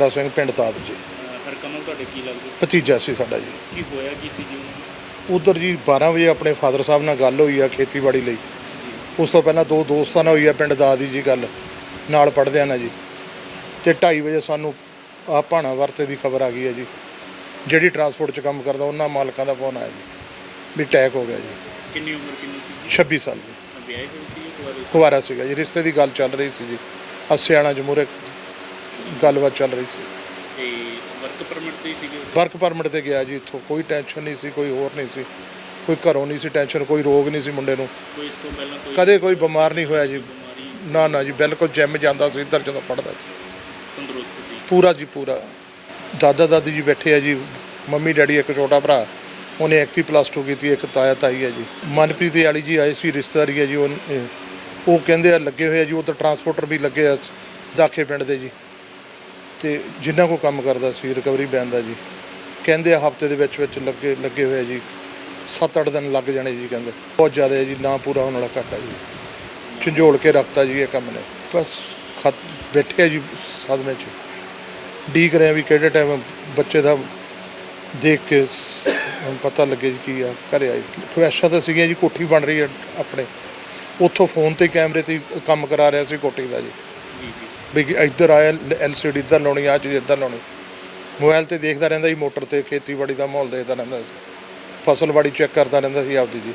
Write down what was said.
ਰਾ ਸਿੰਘ ਪਿੰਡ ਤਾਦ ਜੀ। ਹਰਕਮਲ ਤੁਹਾਡੇ ਕੀ ਲੱਗਦੇ? ਸੀ ਭਤੀਜਾ ਸੀ ਸਾਡਾ ਜੀ। ਕੀ ਹੋਇਆ ਕੀ ਸੀ ਜੀ ਉਹਨਾਂ ਨੂੰ ਉਧਰ ਜੀ 12 ਵਜੇ ਆਪਣੇ ਫਾਦਰ ਸਾਹਿਬ ਨਾਲ ਗੱਲ ਹੋਈ ਆ ਖੇਤੀਬਾੜੀ ਲਈ। ਉਸ ਤੋਂ ਪਹਿਲਾਂ ਦੋ ਦੋਸਤਾਂ ਨਾਲ ਹੋਈ ਆ ਪਿੰਡ ਦਾਦੀ ਜੀ ਗੱਲ। ਨਾਲ ਪੜਦਿਆਂ ਨਾਲ ਜੀ। ਤੇ 2:30 ਵਜੇ ਸਾਨੂੰ ਆ ਭਾਣਾ ਵਰਤੇ ਦੀ ਖਬਰ ਆ ਗਈ ਹੈ ਜੀ। ਜਿਹੜੀ ਟਰਾਂਸਪੋਰਟ 'ਚ ਕੰਮ ਕਰਦਾ ਉਹਨਾਂ ਮਾਲਕਾਂ ਦਾ ਫੋਨ ਆਇਆ ਜੀ। ਵੀ ਅਟੈਕ ਹੋ ਗਿਆ ਜੀ। ਕਿੰਨੀ ਉਮਰ ਕਿੰਨੀ ਸੀ 26 ਸਾਲ ਜੀ ਵਿਆਹੇ ਹੋਏ ਸੀ ਇੱਕ ਵਾਰ ਕੁਵਾਰਾ ਸੀਗਾ ਜੀ ਰਿਸ਼ਤੇ ਦੀ ਗੱਲ ਚੱਲ ਰਹੀ ਸੀ ਜੀ। ਅਸਿਆਣਾ ਜਮੂਰੇ ਗੱਲਬਾਤ ਚੱਲ ਰਹੀ ਸੀ। ਤੇ ਵਰਕ ਪਰਮਿਟ ਤੇ ਹੀ ਸੀਗੇ ਵਰਕ ਪਰਮਿਟ ਤੇ ਗਿਆ ਜੀ ਇੱਥੋਂ। ਕੋਈ ਟੈਨਸ਼ਨ ਨਹੀਂ ਸੀ ਕੋਈ ਹੋਰ ਨਹੀਂ ਸੀ। ਕੋਈ ਘਰੋਂ ਨਹੀਂ ਸੀ ਟੈਨਸ਼ਨ ਕੋਈ ਰੋਗ ਨਹੀਂ ਸੀ ਮੁੰਡੇ ਨੂੰ। ਕੋਈ ਇਸ ਤੋਂ ਪਹਿਲਾਂ ਕੋਈ ਕਦੇ ਕੋਈ ਬਿਮਾਰ ਨਹੀਂ ਹੋਇਆ ਜੀ। ਬਿਮਾਰੀ? ਨਾ ਨਾ ਜੀ ਬਿਲਕੁਲ ਜਿਮ ਜਾਂਦਾ ਸੀ ਇੱਧਰ ਜਦੋਂ ਪੜਦਾ ਸੀ। ਤੰਦਰੁਸਤ ਸੀ? ਪੂਰਾ ਜੀ ਪੂਰਾ। ਦਾਦਾ ਦਾਦੀ ਜੀ ਬੈਠੇ ਆ ਜੀ ਮੰਮੀ ਡੈਡੀ ਇੱਕ ਛੋਟਾ ਭਰਾ ਉਹਨੇ ਐਕਟੀ ਪਲੱਸ 2 ਕੀਤੀ ਇੱਕ ਤਾਇਆ ਤਾਈ ਹੈ ਜੀ। ਮਨਪ੍ਰੀਤ ਦੇ ਵਾਲੀ ਜੀ ਆਏ ਸੀ ਰਿਸ਼ਤੇਦਾਰੀ ਹੈ ਜੀ ਉਹ ਉਹ ਕਹਿੰਦੇ ਆ ਲੱਗੇ ਹੋਏ ਆ ਜੀ ਉਹ ਤਾਂ ਟਰਾਂਸਪੋਰਟਰ ਵੀ ਲੱਗੇ ਆ ਦਾਖੇ ਪਿੰਡ ਦੇ ਜੀ। ਤੇ ਜਿੰਨਾ ਕੋ ਕੰਮ ਕਰਦਾ ਸੀ ਰਿਕਵਰੀ ਬੈਨ ਦਾ ਜੀ। ਕਹਿੰਦੇ ਆ ਹਫ਼ਤੇ ਦੇ ਵਿੱਚ ਵਿੱਚ ਲੱਗੇ ਲੱਗੇ ਹੋਏ ਜੀ। 7-8 ਦਿਨ ਲੱਗ ਜਾਣੇ ਜੀ ਕਹਿੰਦੇ। ਬਹੁਤ ਜ਼ਿਆਦਾ ਹੈ ਜੀ, ਨਾ ਪੂਰਾ ਹੋਣ ਵਾਲਾ ਘੱਟ ਹੈ ਜੀ। ਝੰਜੋੜ ਕੇ ਰੱਖਤਾ ਜੀ ਇਹ ਕੰਮ ਨੇ। ਬਸ ਖਤ, ਬੈਠੇ ਆ ਜੀ ਸਦਮੇ 'ਚ। ਡੀਕ ਰਹੇ ਵੀ ਕਿਹੜੇ ਟਾਈਮ ਬੱਚੇ ਦਾ ਦੇਖ ਕੇ ਹੁਣ ਪਤਾ ਲੱਗੇ ਜੀ ਕੀ ਆ, ਘਰੇ ਆਈ ਖੁਆਇਸ਼ਾਂ ਤਾਂ ਸੀਗੀਆਂ ਜੀ, ਕੋਠੀ ਬਣ ਰਹੀ ਹੈ ਆਪਣੇ। ਉੱਥੋਂ ਫੋਨ ਤੇ ਕੈਮਰੇ ਤੇ ਕੰਮ ਕਰਾ ਰਿਹਾ ਸੀ ਕੋਠੀ ਦਾ ਜੀ। ਵੀ ਕਿ ਇੱਧਰ ਆਇਆ ਐਲਸੀਡੀ ਇੱਧਰ ਲਾਉਣੀ ਆ ਚੀਜ਼ ਇੱਧਰ ਲਾਉਣੀ। ਮੋਬਾਈਲ ਤੇ ਦੇਖਦਾ ਰਹਿੰਦਾ ਸੀ, ਮੋਟਰ ਤੇ ਖੇਤੀਬਾੜੀ ਦਾ ਮਾਹੌਲ ਦੇਖਦਾ ਰਹਿੰਦਾ ਸੀ। ਫਸਲਬਾੜੀ ਚੈੱਕ ਕਰਦਾ ਰਹਿੰਦਾ ਸੀ ਆਪਦੀ ਜੀ